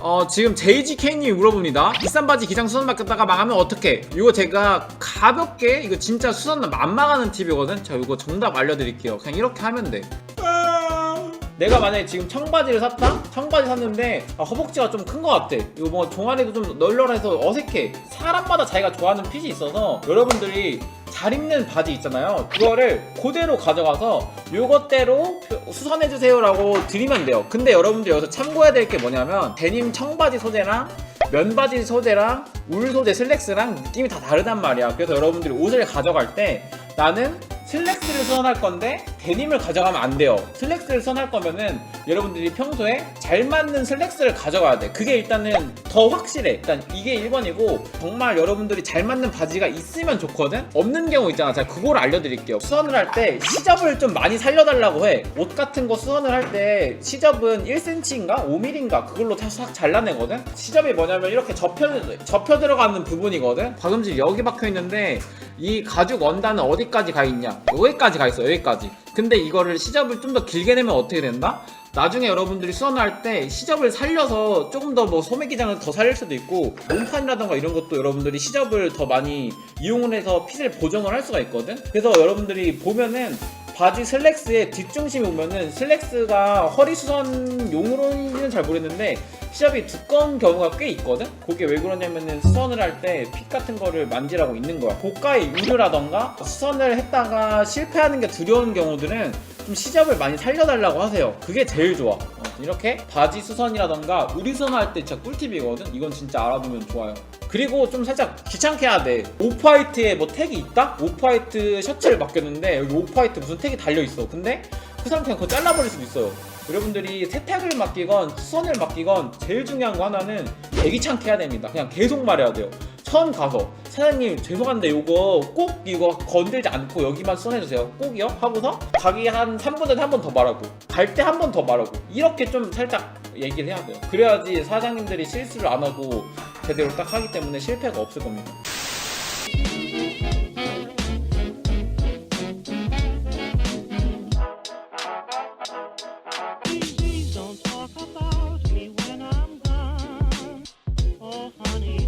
어 지금 JGK님이 물어봅니다. 비싼 바지 기장 수선 맡겼다가 망하면 어떡해? 이거 제가 가볍게 이거 진짜 수선 안 망하는 팁이거든? 자 이거 정답 알려드릴게요. 그냥 이렇게 하면 돼. 내가 만약에 지금 청바지를 샀다? 청바지 샀는데 아, 허벅지가 좀 큰 것 같아. 이거 뭐 종아리도 좀 널널해서 어색해. 사람마다 자기가 좋아하는 핏이 있어서 여러분들이 잘 입는 바지 있잖아요. 그거를 그대로 가져가서 요것대로 수선해주세요 라고 드리면 돼요. 근데 여러분들 여기서 참고해야 될 게 뭐냐면 데님 청바지 소재랑 면바지 소재랑 울 소재 슬랙스랑 느낌이 다 다르단 말이야. 그래서 여러분들이 옷을 가져갈 때 나는 슬랙스를 선할 건데 데님을 가져가면 안 돼요. 슬랙스를 선할 거면은 여러분들이 평소에 잘 맞는 슬랙스를 가져가야 돼. 그게 일단은 더 확실해. 일단 이게 1번이고 정말 여러분들이 잘 맞는 바지가 있으면 좋거든. 없는 경우 있잖아. 제가 그걸 알려드릴게요. 수선을 할 때 시접을 좀 많이 살려달라고 해. 옷 같은 거 수선을 할 때 시접은 1cm인가 5mm인가 그걸로 싹 잘라내거든. 시접이 뭐냐면 이렇게 접혀 접혀 들어가는 부분이거든. 박음질 여기 박혀 있는데 이 가죽 원단은 어디까지 가 있냐? 여기까지 가 있어 여기까지 근데 이거를 시접을 좀 더 길게 내면 어떻게 된다? 나중에 여러분들이 수선할 때 시접을 살려서 조금 더 뭐 소매 기장을 더 살릴 수도 있고 몸판이라던가 이런 것도 여러분들이 시접을 더 많이 이용을 해서 핏을 보정을 할 수가 있거든 그래서 여러분들이 보면은 바지 슬랙스의 뒷중심에 보면은 슬랙스가 허리 수선용으로는 잘 모르겠는데 시접이 두꺼운 경우가 꽤 있거든? 그게 왜 그러냐면은 수선을 할 때 핏 같은 거를 만지라고 있는 거야. 고가의 유료라던가 수선을 했다가 실패하는 게 두려운 경우들은 좀 시접을 많이 살려달라고 하세요. 그게 제일 좋아. 어, 이렇게 바지 수선이라던가 우리 수선할 때 진짜 꿀팁이거든? 이건 진짜 알아두면 좋아요. 그리고 좀 살짝 귀찮게 해야 돼. 오프화이트에 뭐 택이 있다? 오프화이트 셔츠를 맡겼는데 여기 오프화이트 무슨 택이 달려있어. 근데 그 사람 그냥 그거 잘라버릴 수도 있어요. 여러분들이 세탁을 맡기건 수선을 맡기건 제일 중요한 거 하나는 대기찮게 해야 됩니다. 그냥 계속 말해야 돼요. 처음 가서 사장님 죄송한데 이거 꼭 이거 건들지 않고 여기만 써내주세요 꼭이요? 하고서 가기 한 3분 전에 한 번 더 말하고 갈 때 한 번 더 말하고 이렇게 좀 살짝 얘기를 해야 돼요 그래야지 사장님들이 실수를 안 하고 제대로 딱 하기 때문에 실패가 없을 겁니다 honey.